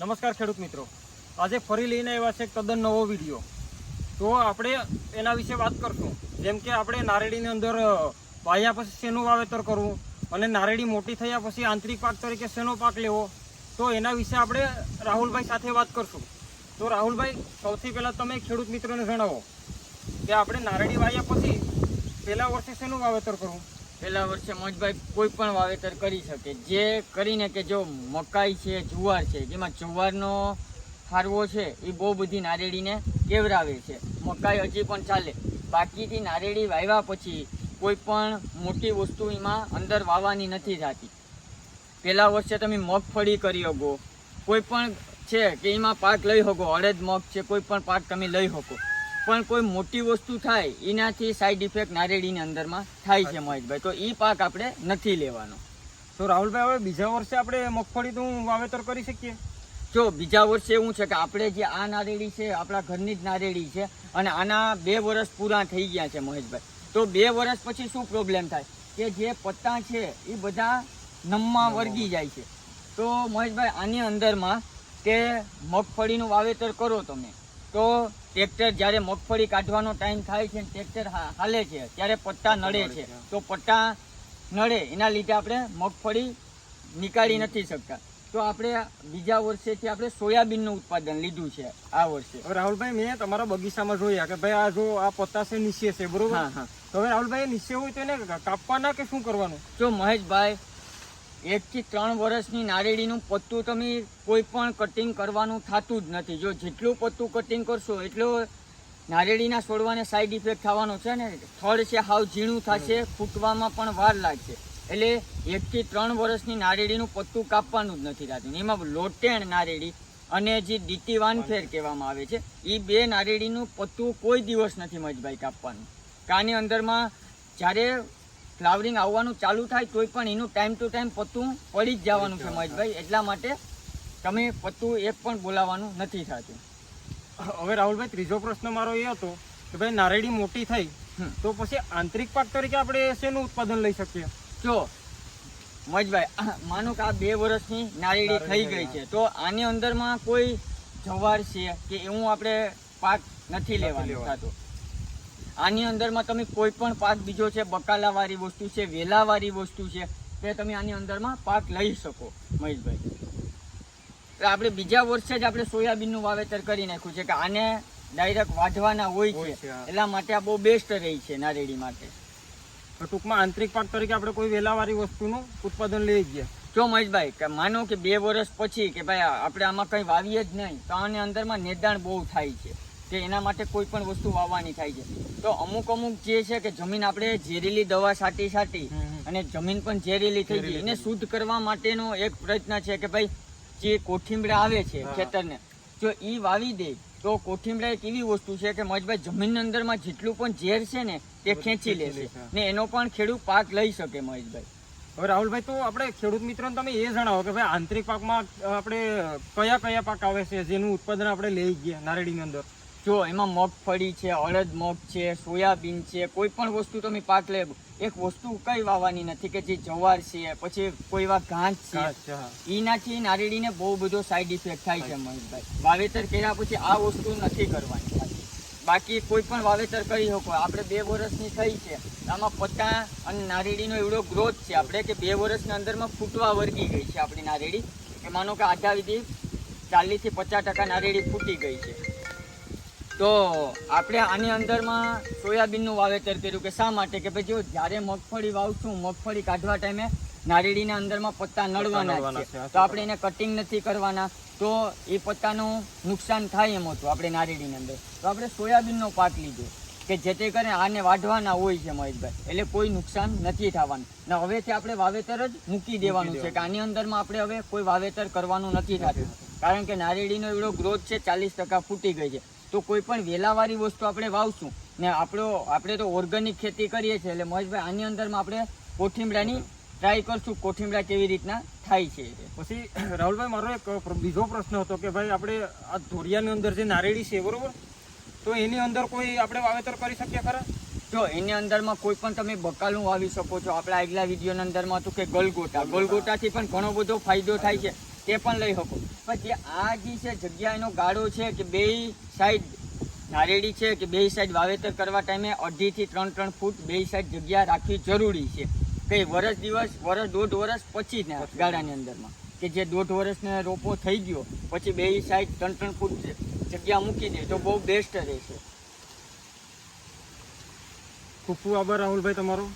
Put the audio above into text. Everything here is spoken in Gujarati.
નમસ્કાર ખેડૂત મિત્રો. આજે ફરી લઈને આવ્યા છે તદ્દન નવો વીડિયો. તો આપણે એના વિશે વાત કરશું. જેમ કે આપણે નારેડીની અંદર વાયા પછી શેનું વાવેતર કરવું અને નારેડી મોટી થયા પછી આંતરિક પાક તરીકે શેનો પાક લેવો, તો એના વિશે આપણે રાહુલભાઈ સાથે વાત કરશું. તો રાહુલભાઈ, સૌથી પહેલાં તમે ખેડૂત મિત્રોને જણાવો કે આપણે નારેડી વાયા પછી પહેલાં વર્ષે શેનું વાવેતર કરવું? પેલા વર્ષે મોજભાઈ કોઈ પણ વાવેતર કરી શકે. જે કરીને કે જો મકાઈ છે, જુવાર છે, જેમાં જુવારનો ફારવો છે, એ બહુ બધી નારેડીને કેવરાવે છે. મકાઈ હજી પણ ચાલે. બાકીથી નારેડી વાવ્યા પછી કોઈ પણ મોટી વસ્તુ એમાં અંદર વાવવાની નથી થતી. પહેલા વર્ષે તમે મગફળી કરી શકો કોઈ પણ છે કે એમાં પાક લઈ શકો અડદ, મગ છે, કોઈ પણ પાક તમે લઈ શકો પણ કોઈ મોટી વસ્તુ થાય એનાથી સાઈડ ઇફેક્ટ નારેડીની અંદરમાં થાય છે મહેશભાઈ. તો એ પાક આપણે નથી લેવાનો. તો રાહુલભાઈ હવે બીજા વર્ષે આપણે મગફળીનું વાવેતર કરી શકીએ? જો બીજા વર્ષે એવું છે કે આપણે જે આ નારેડી છે આપણા ઘરની જ નારેડી છે અને આના બે વર્ષ પૂરા થઈ ગયા છે મહેશભાઈ. તો બે વર્ષ પછી શું પ્રોબ્લેમ થાય? કે જે પત્તા છે એ બધા નમમાં વર્ગી જાય છે. તો મહેશભાઈ આની અંદરમાં કે મગફળીનું વાવેતર કરો તમે. તો ટ્રેક્ટર જ્યારે મગફળી કાઢવાનો ટાઈમ થાય છે ને ટ્રેક્ટર હાલે છે. ત્યારે પટ્ટા નડે છે. તો પટ્ટા નડે એના લીધે આપણે મગફળી નીકાળી નથી શકતા. તો આપણે બીજા વર્ષેથી આપણે સોયાબીનનું ઉત્પાદન લીધું છે આ વર્ષે. હવે રાહુલભાઈ મેં તમારા બગીચામાં જોયા કે ભાઈ આ જો આ પત્તા છે નીચે છે બરોબર? હા હા. તો હવે રાહુલભાઈ નીચે હોય તો એને કાપવાના કે શું કરવાનું? જો મહેશભાઈ એકથી ત્રણ વર્ષની નારેડીનું પત્તું તમે કોઈ પણ કટિંગ કરવાનું થતું જ નથી. જો જેટલું પત્તું કટિંગ કરશો એટલો નારેડીના છોડવાને સાઈડ ઇફેક્ટ થવાનો છે ને થડ છે હાવ ઝીણું થશે ફૂટવામાં પણ વાર લાગશે. એટલે એકથી ત્રણ વર્ષની નારેડીનું પત્તું કાપવાનું જ નથી થતું. એમાં લોટેણ નારેડી અને જે ડીટી વાનફેર કહેવામાં આવે છે એ બે નારેડીનું પત્તું કોઈ દિવસ નથી મજભાઈ કાપવાનું. કાની અંદરમાં જ્યારે ફ્લાવરિંગ આવવાનું ચાલુ થાય તોય પણ એનું ટાઈમ ટુ ટાઈમ પત્તું પડી જ જવાનું છે મહેશભાઈ. એટલા માટે તમે પત્તું એક પણ બોલાવવાનું નથી થતું. હવે રાહુલભાઈ ત્રીજો પ્રશ્ન મારો એ હતો કે ભાઈ નારેડી મોટી થઈ. તો પછી આંતરિક પાક તરીકે આપણે શેનું ઉત્પાદન લઈ શકીએ? જો મજભાઈ માનો કે આ બે વર્ષની નારેડી થઈ ગઈ છે તો આની અંદરમાં કોઈ જવાર છે કે એવું આપણે પાક નથી લેવાનું લેવાનું. થતું? આની અંદરમાં તમે કોઈ પણ પાક બીજો છે બકાલાવાળી વસ્તુ છે વેલાવાળી વસ્તુ છે તે તમે આની અંદરમાં પાક લઈ શકો મહેશભાઈ. એટલે આપણે બીજા વર્ષે જ આપણે સોયાબીનનું વાવેતર કરી નાખ્યું છે કે આને ડાયરેક્ટ વાઢવાના હોય છે. છે, એટલા માટે આ બહુ બેસ્ટ રહી છે નારેડી માટે. તો ટૂંકમાં આંતરિક પાક તરીકે આપણે કોઈ વેલાવાળી વસ્તુનું ઉત્પાદન લઈ ગયા જો મહેશભાઈ કે માનો કે બે વર્ષ પછી કે ભાઈ આપણે આમાં કંઈ વાવીએ જ નહીં તો આની અંદરમાં નિદાણ બહુ થાય છે. કે એના માટે કોઈ પણ વસ્તુ વાવવાની થાય છે. તો અમુક અમુક જે છે કે જમીન આપણે ઝેરીલી દવા છાંટી હમ. અને જમીન પણ ઝેરીલી થઈ ગઈ. એને શુદ્ધ કરવા માટેનો એક પ્રયત્ન છે કે ભાઈ જે કોઠીમડા આવે છે ખેતરને જો એ વાવી દે તો કોઠીમડા એક એવી વસ્તુ છે કે મજભાઈ જમીનની અંદરમાં જેટલું પણ ઝેર છે ને તે ખેંચી લેશે, ને એનો પણ ખેડૂત પાક લઈ શકે મહેશભાઈ. હવે રાહુલભાઈ તો આપણે ખેડૂત મિત્રોને તમે એ જણાવો કે ભાઈ આંતરિક પાકમાં આપણે કયા કયા પાક આવે છે જેનું ઉત્પાદન આપણે લઈ ગયા નારેડીની અંદર? જો એમાં મગફળી છે અડદ મગ છે સોયાબીન છે કોઈ પણ વસ્તુ તમે પાક લે એક વસ્તુ કઈ વાવવાની નથી કે જે જવાર છે પછી કોઈ એવા ઘાસ છે. એનાથી નારેડીને બહુ બધો સાઈડ ઇફેક્ટ થાય છે મહેશભાઈ વાવેતર કર્યા પછી આ વસ્તુ નથી કરવાની. બાકી કોઈ પણ વાવેતર કરી શકો. આપણે બે વર્ષની થઈ છે. આમાં પત્તા અને નારેડીનો એવડો ગ્રોથ છે. આપણે કે બે વર્ષની અંદરમાં ફૂટવા વર્ગી ગઈ છે આપણી નારેડી એ માનો કે આધા વિધિ ચાલીસથી પચાસ ટકા નારેડી ફૂટી ગઈ છે. તો આપણે આની અંદરમાં સોયાબીનનું વાવેતર કર્યું કે શા માટે? કે ભાઈ જો જ્યારે મગફળી વાવશું મગફળી કાઢવા ટાઈમે નારેડીના અંદરમાં પત્તા નડવાના છે, તો આપણે એને કટિંગ નથી કરવાના. તો એ પત્તાનું નુકસાન થાય એમ હતું આપણે નારેડીની અંદર. તો આપણે સોયાબીનનો પાક લીધો કે જેથી કરીને આને વાઢવાના હોય છે મહેશભાઈ. એટલે કોઈ નુકસાન નથી થવાનું. ને હવેથી આપણે વાવેતર જ મૂકી દેવાનું છે કે આની અંદરમાં આપણે હવે કોઈ વાવેતર કરવાનું નથી. થતું. કારણ કે નારેડીનો એવડો ગ્રોથ છે ચાલીસ ટકા ફૂટી ગઈ છે. તો કોઈ પણ વેલાવાળી વસ્તુ આપણે વાવશું ને આપણો આપણે તો ઓર્ગેનિક ખેતી કરીએ છીએ એટલે મહેશભાઈ આની અંદરમાં આપણે કોઠીમડાની ટ્રાય કરશું કોઠીમડા કેવી રીતના થાય છે પછી રાહુલભાઈ મારો એક બીજો પ્રશ્ન હતો કે ભાઈ આપણે આ ધોરિયાની અંદર જે નારેડી છે બરોબર? તો એની અંદર કોઈ આપણે વાવેતર કરી શકીએ ખરા? જો એની અંદરમાં કોઈ પણ તમે બકાલું વાવી શકો છો. આપણા આગલા વિડીયોના અંદરમાં હતું કે ગલગોટા. ગલગોટાથી પણ ઘણો બધો ફાયદો થાય છે. તે પણ લઈ શકો. પણ જે આ જે છે જગ્યા એનો ગાળો છે કે બે સાઈડ નારેડી છે કે બે સાઈડ વાવેતર કરવા ટાઈમે અઢીથી ત્રણ ત્રણ ફૂટ બે સાઈડ જગ્યા રાખવી જરૂરી છે. કઈ વરસ દિવસ, વરસ દોઢ વરસ પછી જ ગાળાની અંદરમાં. કે જે દોઢ વર્ષને રોપો થઈ ગયો, પછી બે સાઈડ ત્રણ ત્રણ ફૂટ જગ્યા મૂકી દે તો બહુ બેસ્ટ રહેશે. ખૂબ ખૂબ આભાર રાહુલભાઈ તમારો.